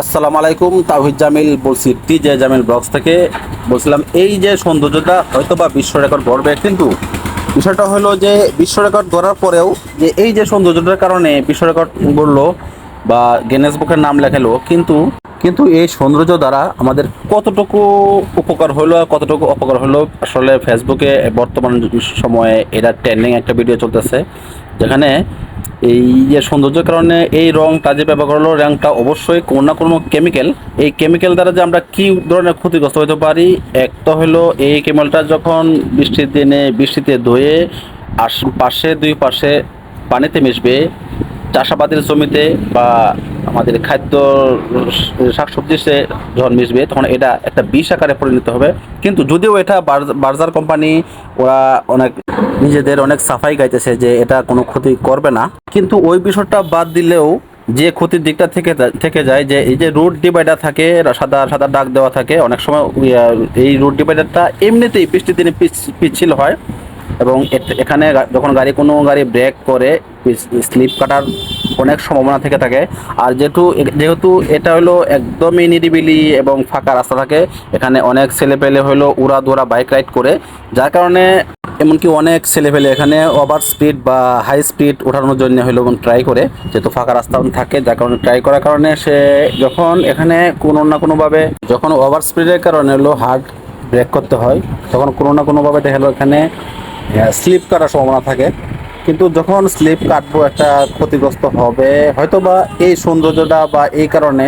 আসসালামু আলাইকুম তাহিদ জামিল বলছি টি জে জামিল ব্লগস থেকে। বলছিলাম এই যে সৌন্দর্যটা হয়তো বা বিশ্ব রেকর্ড গড়বে, কিন্তু বিষয়টা হলো যে বিশ্ব রেকর্ড গড়ার পরেও যে এই যে সৌন্দর্যটার কারণে বিশ্ব রেকর্ড গড়লো বা গিনেস বুকের নাম লেখালো, কিন্তু কিন্তু এই সৌন্দর্য দ্বারা আমাদের কতটুকু উপকার হলো আর কতটুকু অপকার হলো, আসলে ফেসবুকে বর্তমান সময়ে এটা ট্রেন্ডিং একটা ভিডিও চলতেছে, যেখানে এই যে সৌন্দর্যের কারণে এই রংটা যে ব্যবহার করল রংটা অবশ্যই কোনো না কোনো কেমিক্যাল এই কেমিক্যাল দ্বারা যে আমরা কী ধরনের ক্ষতিগ্রস্ত হতে পারি, এক তো হলো এই কেমিক্যালটা যখন বৃষ্টির দিনে বৃষ্টিতে ধুয়ে আশ, পাশে দুই পাশে পানিতে মিশবে, চাষাবাদের জমিতে বা আমাদের খাদ্য শাকসবজি সে যখন মিশবে, তখন এটা একটা বিষ আকারে পরিণত হবে। কিন্তু যদিও এটা বার্জার কোম্পানি, ওরা অনেক নিজেদের অনেক সাফাই গাইতেছে যে এটা কোনো ক্ষতি করবে না। কিন্তু ওই বিষয়টা বাদ দিলেও যে ক্ষতির দিকটা থেকে থেকে যায় যে এই যে রুট ডিভাইডার থাকে, সাদা সাদা ডাক দেওয়া থাকে, অনেক সময় এই রুট ডিভাইডারটা এমনিতেই বৃষ্টির দিনে পিচ্ছিল হয়। এবং এখানে যখন গাড়ি, কোনো গাড়ি ব্রেক করে স্লিপ কাটার অনেক সম্ভাবনা থেকে থাকে। আর যেহেতু যেহেতু এটা হলো একদমই নিরিবিলি এবং ফাঁকা রাস্তা থাকে, এখানে অনেক ছেলেপেলে হলো উড়া দৌড়া বাইক রাইড করে। যার কারণে এমনকি অনেক ছেলেপেলে এখানে ওভার স্পিড বা হাই স্পিড ওঠানোর জন্য হলো ট্রাই করে, যেহেতু ফাঁকা রাস্তা থাকে, যার কারণে ট্রাই করার কারণে সে যখন এখানে কোনো না কোনোভাবে, যখন ওভার স্পিডের কারণে হলো হার্ড ব্রেক করতে হয়, তখন কোনো না কোনোভাবে দেখা এখানে স্লিপ কাটার সম্ভাবনা থাকে। কিন্তু যখন স্লিপ কাটবো একটা ক্ষতিগ্রস্ত হবে হয়তো বা এই সৌন্দর্যটা বা এই কারণে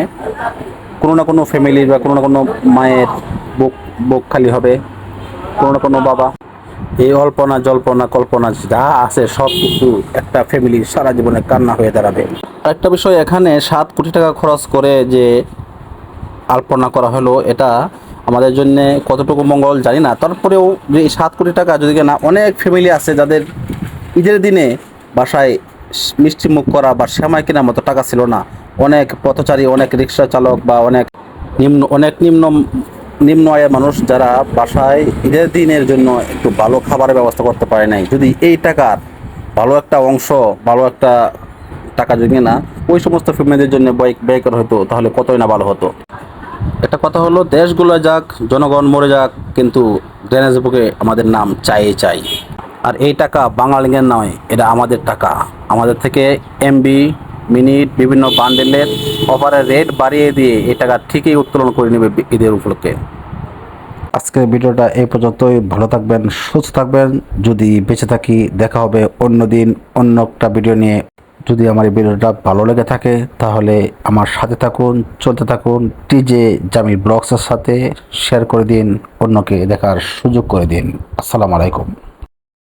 কোনো না কোনো ফ্যামিলির বা কোনো না কোনো মায়ের বুক বুক খালি হবে, কোনো না কোনো বাবা। এই অল্পনা জল্পনা, কল্পনা যা আছে সব কিছু একটা ফ্যামিলির সারা জীবনে কান্না হয়ে দাঁড়াবে। একটা বিষয়, এখানে সাত কোটি টাকা খরচ করে যে আলপনা করা হলো, এটা আমাদের জন্য কতটুকু মঙ্গল জানি না। তারপরেও যে সাত কোটি টাকা যদি না অনেক ফ্যামিলি আছে যাদের ঈদের দিনে বাসায় মিষ্টি মুখ করা বা শ্যামাই কেনার মতো টাকা ছিল না। অনেক পথচারী, অনেক রিক্সা চালক বা অনেক নিম্ন অনেক নিম্ন নিম্ন আয়ের মানুষ যারা বাসায় ঈদের দিনের জন্য একটু ভালো খাবারের ব্যবস্থা করতে পারে নাই। যদি এই টাকার ভালো একটা অংশ, ভালো একটা টাকা যদি না ওই সমস্ত ফ্যামিলিদের জন্য ব্যয় ব্যয় করা হতো, তাহলে কতই না ভালো হতো। একটা কথা হলো, দেশগুলো যাক, জনগণ মরে যাক, কিন্তু ড্রেনেজ বুকে আমাদের নাম চাই চাই। আর এই টাকা বাঙালিদের নয়, এটা আমাদের টাকা। আমাদের থেকে এমবি মিনিট, বিভিন্ন বান্ডেলের অফারের রেট বাড়িয়ে দিয়ে এই টাকা ঠিকই উত্তোলন করে নেবে ঈদের উপলক্ষে। আজকের ভিডিওটা এই পর্যন্তই। ভালো থাকবেন, সুস্থ থাকবেন। যদি বেঁচে থাকি, দেখা হবে অন্য দিন অন্য একটা ভিডিও নিয়ে। যদি আমার এই ভিডিওটা ভালো লেগে থাকে, তাহলে আমার সাথে থাকুন, চলতে থাকুন টিজে জামি ব্লগসের সাথে শেয়ার করে দিন, অন্যকে দেখার সুযোগ করে দিন। আসসালামু আলাইকুম।